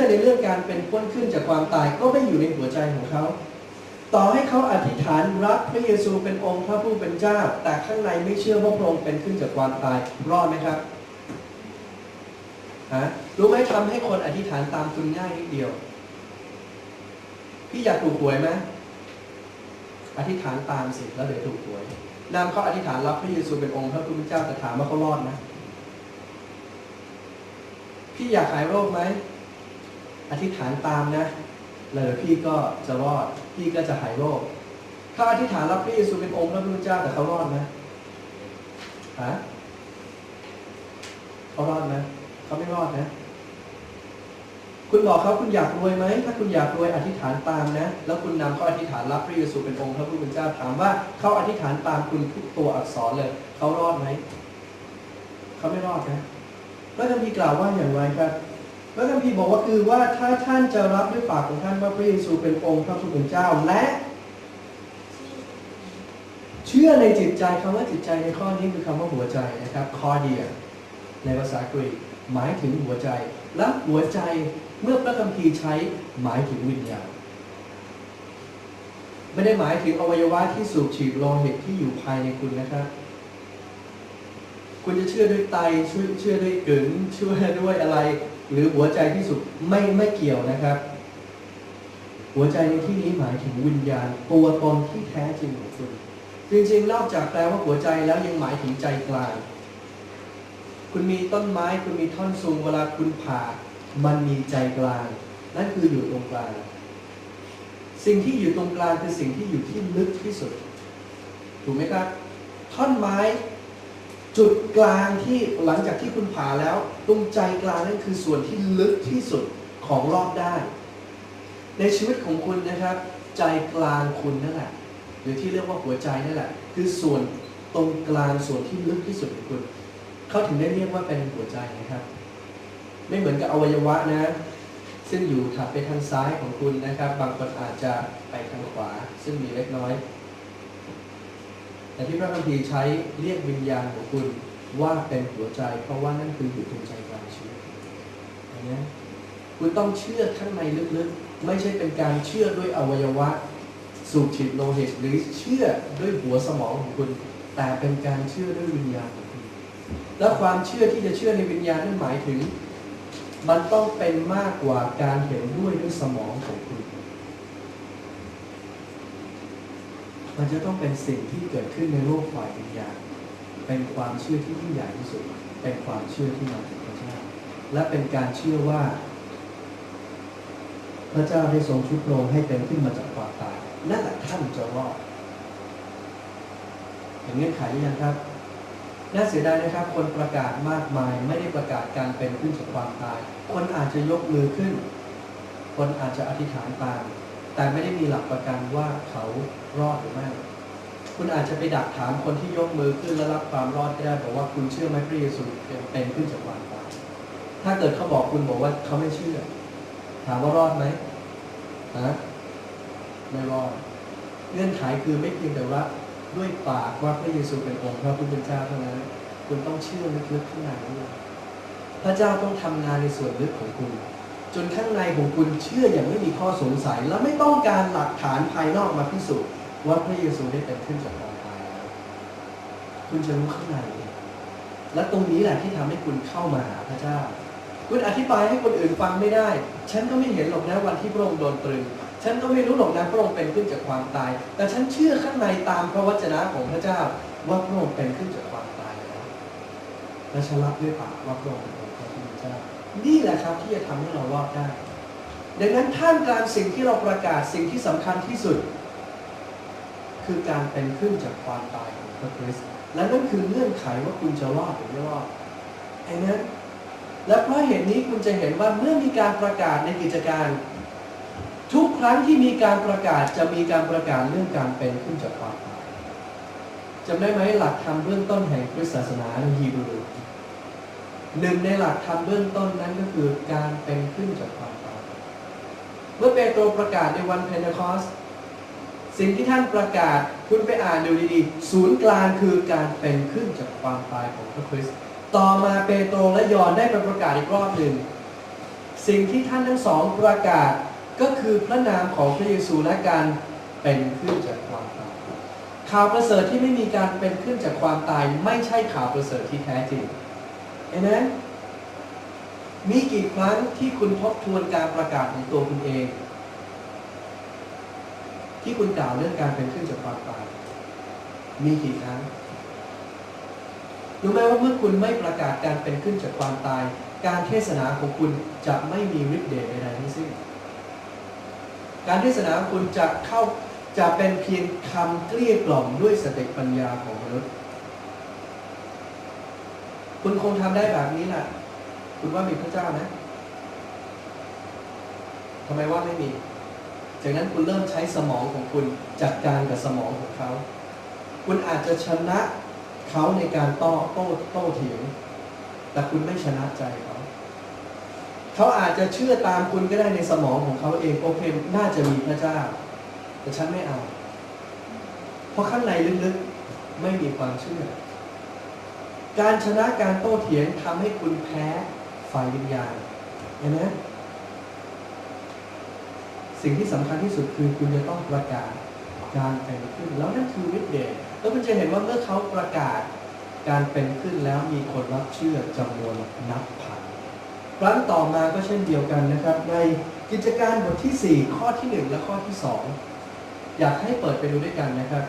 อในเรื่องการเป็นพ้นขึ้นจากความตายก็ไม่อยู่ในหัวใจของเขา ต่อให้เขาอธิษฐานรักพระเยซูเป็นองค์พระผู้เป็นเจ้า แต่ข้างในไม่เชื่อว่าพระองค์เป็นขึ้นจากความตายรอดไหมครับฮะรู้ไหมทำให้คนอธิษฐานตามคุณง่ายนิดเดียว พี่อยากถูกหวยไหมอธิษฐานตามสิแล้วเดี๋ยวถูกหวยนำเขาอธิษฐานรับพระเยซูเป็นองค์พระผู้เป็นเจ้าแต่ถามว่าเขารอดไหมพี่อยากหายโรคไหม อธิษฐานตามนะแล้วเดี๋ยวพี่ก็จะรอด พี่ก็จะหายโรคเขาอธิษฐานรับพระเยซูเป็นองค์พระผู้เป็นเจ้าแต่เขารอดไหมฮะเขารอดไหมเขาไม่รอดนะ คุณบอกเขาคุณอยากรวยไหม ถ้าคุณอยากรวยอธิษฐานตามนะ แล้วคุณนำเขาอธิษฐานรับพระเยซูเป็นองค์พระผู้เป็นเจ้าถามว่าเขาอธิษฐานตามคุณทุกตัวอักษรเลย เขารอดไหม เขาไม่รอดนะพระคัมภีร์กล่าวว่าอย่างไรครับ พระคัมภีร์บอกว่าคือว่าถ้าท่านจะรับด้วยปากของท่านว่าพระเยซูเป็นองค์พระผู้เป็นเจ้าและ เชื่อในจิตใจคำว่าจิตใจในข้อนี้คือคำว่าหัวใจนะครับคอเดียในภาษากรีกหมายถึงหัวใจ และหัวใจเมื่อพระคัมภีร์ใช้หมายถึงวิญญาณไม่ได้หมายถึงอวัยวะที่สูบฉีดโลหิตที่อยู่ภายในคุณนะครับ คุณจะเชื่อด้วยไตเชื่อเชื่อด้วยกึ๋นเชื่อด้วยอะไร หรือหัวใจที่สุดไม่ไม่เกี่ยวนะครับ หัวใจในที่นี้หมายถึงวิญญาณ ตัวตนที่แท้จริงของคุณจริงๆนอกจากแปลว่าหัวใจแล้วยังหมายถึงใจกลาง คุณมีต้นไม้คุณมีท่อนซุงเวลาคุณผ่า มันมีใจกลาง นั่นคืออยู่ตรงกลาง สิ่งที่อยู่ตรงกลางคือสิ่งที่อยู่ที่ลึกที่สุด ถูกไหมครับ ท่อนไม้ จุดกลางที่หลังจากที่คุณผ่าแล้วตรงใจกลางนั่นคือส่วนที่ลึกที่สุดของรอบด้าน ในชีวิตของคุณนะครับ ใจกลางคุณนั่นแหละหรือที่เรียกว่าหัวใจนั่นแหละ คือส่วนตรงกลางส่วนที่ลึกที่สุดของคุณเขาถึงได้เรียกว่าเป็นหัวใจนะครับ ไม่เหมือนกับอวัยวะนะซึ่งอยู่ถัดไปทางซ้ายของคุณนะครับ บางคนอาจจะไปทางขวา ซึ่งมีเล็กน้อย แต่ที่พระคัมภีร์ใช้เรียกวิญญาณของคุณว่าเป็นหัวใจ เพราะว่านั่นคืออยู่ตรงใจกลางชีวิตนี้คุณต้องเชื่อข้างในลึกๆ ไม่ใช่เป็นการเชื่อด้วยอวัยวะ สูบฉีดโลหิตหรือเชื่อด้วยหัวสมองของคุณ แต่เป็นการเชื่อด้วยวิญญาณของคุณ และความเชื่อที่จะเชื่อในวิญญาณนั่นหมายถึง มันต้องเป็นมากกว่าการเห็นด้วยด้วยสมองของคุณ มันจะต้องเป็นสิ่งที่เกิดขึ้นในโลกฝ่ายวิญญาณเป็นความเชื่อที่ยิ่งใหญ่ที่สุด เป็นความเชื่อที่มาจากพระเจ้า และเป็นการเชื่อว่า พระเจ้าได้ทรงชุบโรงให้เป็นขึ้นมาจากความตายนั่นแหละท่านจะรอดเห็นเงื่อนไขยังครับน่าเสียดายนะครับ คนประกาศมากมายไม่ได้ประกาศการเป็นขึ้นจากความตาย คนอาจจะยกมือขึ้น คนอาจจะอธิษฐานตาม แต่ไม่ได้มีหลักประกันว่าเขารอดหรือไม่ คุณอาจจะไปดักถามคนที่ยกมือขึ้นและรับความรอดก็ได้บอกว่าคุณเชื่อไหมพระเยซูเป็นขึ้นจากความตายถ้าเกิดเขาบอกคุณบอกว่าเขาไม่เชื่อ ถามว่ารอดไหมฮะไม่รอดเงื่อนไขคือไม่เพียงแต่ว่าด้วยปากว่าพระเยซูเป็นองค์พระผู้เป็นเจ้าเท่านั้น คุณต้องเชื่อลึกๆข้างในด้วยพระเจ้าต้องทำงานในส่วนลึกของคุณ จนข้างในของคุณเชื่ออย่างไม่มีข้อสงสัย และไม่ต้องการหลักฐานภายนอกมาพิสูจน์ว่าพระเยซูได้เป็นขึ้นจากความตายแล้วคุณจะรู้ข้างในเองและตรงนี้แหละที่ทำให้คุณเข้ามาหาพระเจ้า คุณอธิบายให้คนอื่นฟังไม่ได้ ฉันก็ไม่เห็นหรอกนะวันที่พระองค์โดนตรึง ฉันก็ไม่รู้หรอกนะพระองค์เป็นขึ้นจากความตาย แต่ฉันเชื่อข้างในตามพระวจนะของพระเจ้า ว่าพระองค์เป็นขึ้นจากความตายแล้วและฉันรับด้วยปากว่าพระองค์เป็นองพระเจ้า นี่แหละครับที่จะทำให้เรารอดได้ ดังนั้นท่ามกลางสิ่งที่เราประกาศสิ่งที่สำคัญที่สุด คือการเป็นขึ้นจากความตายของพระคริสต์และนั่นคือเงื่อนไขว่าคุณจะรอดหรือไม่รอดเอเมนและเพราะเหตุนี้คุณจะเห็นว่าเมื่อมีการประกาศในกิจการ ทุกครั้งที่มีการประกาศจะมีการประกาศเรื่องการเป็นขึ้นจากความตายจำได้ไหมหลักธรรมเบื้องต้นแห่งคริสตศาสนาในฮีบรู หนึ่งในหลักธรรมเบื้องต้นนั้นก็คือการเป็นขึ้นจากความตายเมื่อเปโตรประกาศในวันเพนเทคอสสิ่งที่ท่านประกาศคุณไปอ่านดูดีๆ ศูนย์กลางคือการเป็นขึ้นจากความตายของพระคริสต์ต่อมาเปโตรและยอนได้ไปประกาศอีกรอบหนึ่ง สิ่งที่ท่านทั้งสองประกาศก็คือพระนามของพระเยซูและการเป็นขึ้นจากความตายข่าวประเสริฐที่ไม่มีการเป็นขึ้นจากความตาย ไม่ใช่ข่าวประเสริฐที่แท้จริง เห็นไหมมีกี่ครั้งที่คุณทบทวนการประกาศของตัวคุณเอง ที่คุณกล่าวเรื่องการเป็นขึ้นจากความตายมีกี่ครั้งรู้ไหมว่าเมื่อคุณไม่ประกาศการเป็นขึ้นจากความตาย การเทศนาของคุณจะไม่มีฤทธิ์เดชใดๆทั้งสิ้นการเทศนาของคุณจะเข้าจะเป็นเพียงคำเกลี้ยกล่อมด้วยสติปัญญาของมนุษย์ คุณคงทำได้แบบนี้แหละคุณว่ามีพระเจ้านะทำไมว่าไม่มี จากนั้นคุณเริ่มใช้สมองของคุณจัดการกับสมองของเขา คุณอาจจะชนะเขาในการต้โต้โต้เถียง แต่คุณไม่ชนะใจเขาเขาอาจจะเชื่อตามคุณก็ได้ในสมองของเขาเองโอเคน่าจะมีพระเจ้า แต่ฉันไม่เอา เพราะข้างในลึกๆไม่มีความเชื่อ การชนะการโต้เถียงทำให้คุณแพ้ฝ่ายวิญญาณเห็นไหมสิ่งที่สำคัญที่สุดคือคุณจะต้องประกาศการเป็นขึ้น แล้วนั่นคือวิทย์เดชแล้วคุณจะเห็นว่าเมื่อเขาประกาศการเป็นขึ้นแล้วมีคนรับเชื่อจำนวนนับพันครั้งต่อมาก็เช่นเดียวกันนะครับ ในกิจการบทที่ 4 ข้อที่ 1 และข้อที่ 2 อยากให้เปิดไปดูด้วยกันนะครับ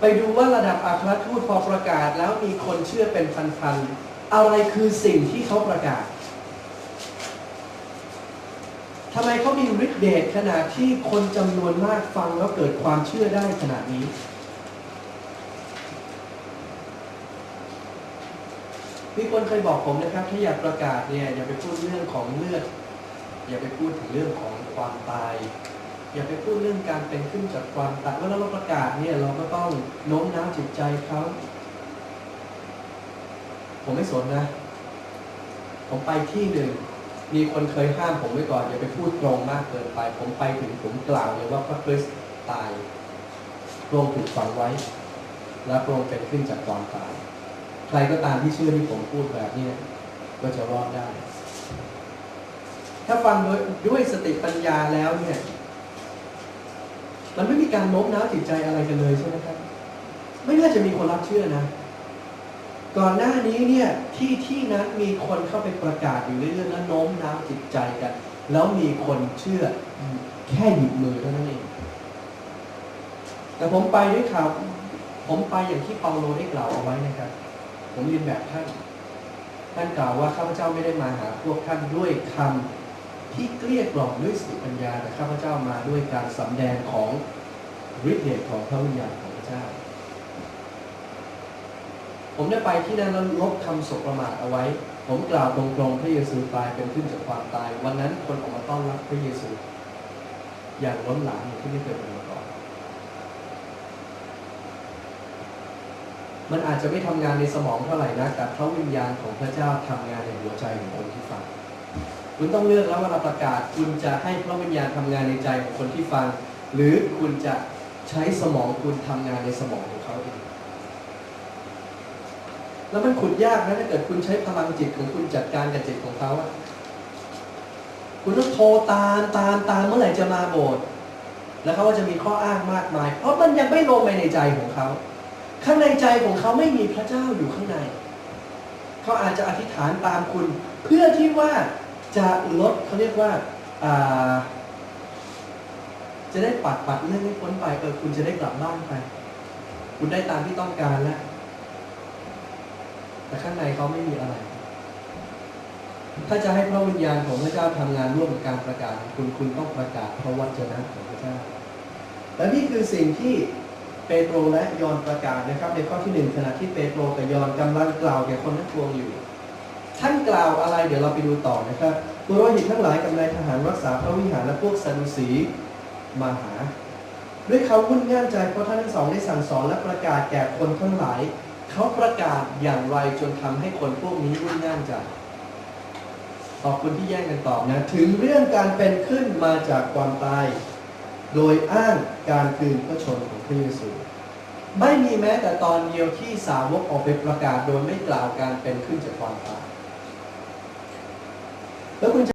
ไปดูว่าระดับอัครทูตพอประกาศแล้วมีคนเชื่อเป็นพันๆ อะไรคือสิ่งที่เขาประกาศทำไมเขามีฤทธิ์เดชขนาดที่คนจำนวนมากฟังแล้วเกิดความเชื่อได้ขนาดนี้ มีคนเคยบอกผมนะครับ ถ้าอยากประกาศเนี่ยอย่าไปพูดเรื่องของเลือด อย่าไปพูดถึงเรื่องของความตาย อย่าไปพูดเรื่องการเป็นขึ้นจากความตายเวลาเราประกาศเนี่ยเราก็ต้องโน้มน้าวจิตใจเขาผมไม่สนนะ ผมไปที่หนึ่ง มีคนเคยห้ามผมไว้ก่อนอย่าไปพูดตรงมากเกินไป ผมไปถึงผมกล่าวเลยว่าพระคริสต์ตายพระองค์ถูกฝังไว้ และพระองค์เป็นขึ้นจากความตาย ใครก็ตามที่เชื่อที่ผมพูดแบบนี้ก็จะรอดได้ ถ้าฟังด้วยด้วยสติปัญญาแล้วเนี่ย มันไม่มีการโน้มน้าวจิตใจอะไรกันเลยใช่ไหมครับ ไม่น่าจะมีคนรับเชื่อนะ ก่อนหน้านี้เนี่ยที่ที่นั้นมีคนเข้าไปประกาศอยู่เรื่อยๆแล้วโน้มน้าวจิตใจกัน แล้วมีคนเชื่อแค่หยิบมือเท่านั้นเอง แต่ผมไปด้วยข่าวผมไปอย่างที่เปาโลได้กล่าวเอาไว้นะครับ ผมเรียนแบบท่าน ท่านกล่าวว่าข้าพเจ้าไม่ได้มาหาพวกท่านด้วยคำ ที่เกลี้ยกล่อมด้วยสติปัญญาแต่ข้าพเจ้ามาด้วยการสำแดงของฤทธิ์เดชของพระวิญญาณของพระเจ้า ผมได้ไปที่นั่นแล้วลบคำสบประมาทเอาไว้ ผมกล่าวตรงๆพระเยซูตายเป็นขึ้นจากความตาย วันนั้นคนออกมาต้อนรับพระเยซู อย่างล้นหลามอย่างที่ไม่เคยเป็นมาก่อน มันอาจจะไม่ทำงานในสมองเท่าไหร่นะแต่พระวิญญาณของพระเจ้าทำงานในหัวใจของคนที่ฟัง คุณต้องเลือกแล้วเวลาประกาศ คุณจะให้พระวิญญาณทำงานในใจของคนที่ฟัง หรือคุณจะใช้สมองคุณทำงานในสมองของเขาเองแล้วมันขุดยากนะถ้าเกิดคุณใช้พลังจิตของคุณจัดการกับจิตของเขาอะคุณต้องโทรตามตามตามเมื่อไหร่จะมาโบสถ์แล้วเขาก็จะมีข้ออ้างมากมาย เพราะมันยังไม่ลงไปในใจของเขา ข้างในใจของเขาไม่มีพระเจ้าอยู่ข้างใน เขาอาจจะอธิษฐานตามคุณ เพื่อที่ว่า จะลดเขาเรียกว่าจะได้ปัดปัดเรื่องให้พ้นไปเออคุณจะได้กลับบ้านไป คุณได้ตามที่ต้องการแล้ว แต่ข้างในเขาไม่มีอะไร ถ้าจะให้พระวิญญาณของพระเจ้าทำงานร่วมกับการประกาศคุณคุณต้องประกาศพระวจนะของพระเจ้า และนี่คือสิ่งที่เปโตรและยอนประกาศนะครับ ในข้อที่หนึ่งขณะที่เปโตรกับยอนกำลังกล่าวแก่คนทั้งปวงอยู่ ท่านกล่าวอะไรเดี๋ยวเราไปดูต่อนะครับปุโรหิตทั้งหลายกับนายทหารรักษาพระวิหารและพวกซาดุสีมาหา ด้วยเขาวุ่นง่านใจเพราะท่านทั้งสองได้สั่งสอนและประกาศแก่คนทั้งหลาย เขาประกาศอย่างไรจนทำให้คนพวกนี้วุ่นง่านใจขอบคุณที่แย่งกันตอบนะ ถึงเรื่องการเป็นขึ้นมาจากความตาย โดยอ้างการคืนพระชนของพระเยซู ไม่มีแม้แต่ตอนเดียวที่สาวกออกไปประกาศโดยไม่กล่าวการเป็นขึ้นจากความตาย แล้วคุณจะ